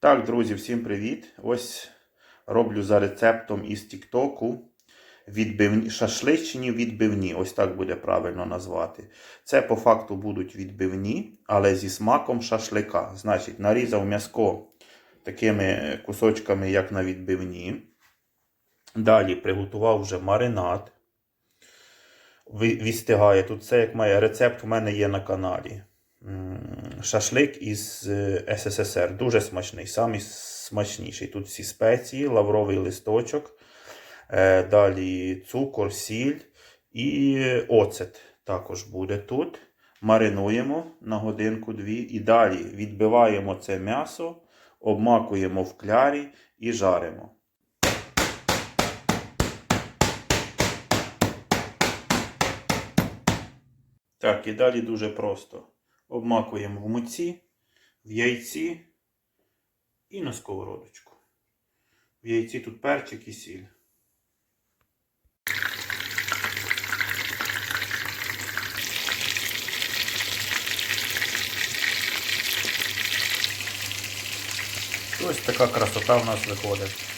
Так, друзі, всім привіт! Ось роблю за рецептом із Тіктоку відбивні, шашличні відбивні. Ось так буде правильно назвати. Це по факту будуть відбивні, але зі смаком шашлика. Значить, нарізав м'яско такими кусочками, як на відбивні. Далі приготував вже маринад. Відстигає. Тут все як має. Рецепт у мене є на каналі. Шашлик із е, СССР. Дуже смачний, самий смачніший. Тут всі спеції, лавровий листочок, е, далі цукор, сіль і оцет також буде тут. Маринуємо на годинку-дві і далі відбиваємо це м'ясо, обмакуємо в клярі і жаримо. Так, і далі дуже просто. Обмакуємо в муці, в яйці і на сковородочку. В яйці тут перчик і сіль. Ось така красота в нас виходить.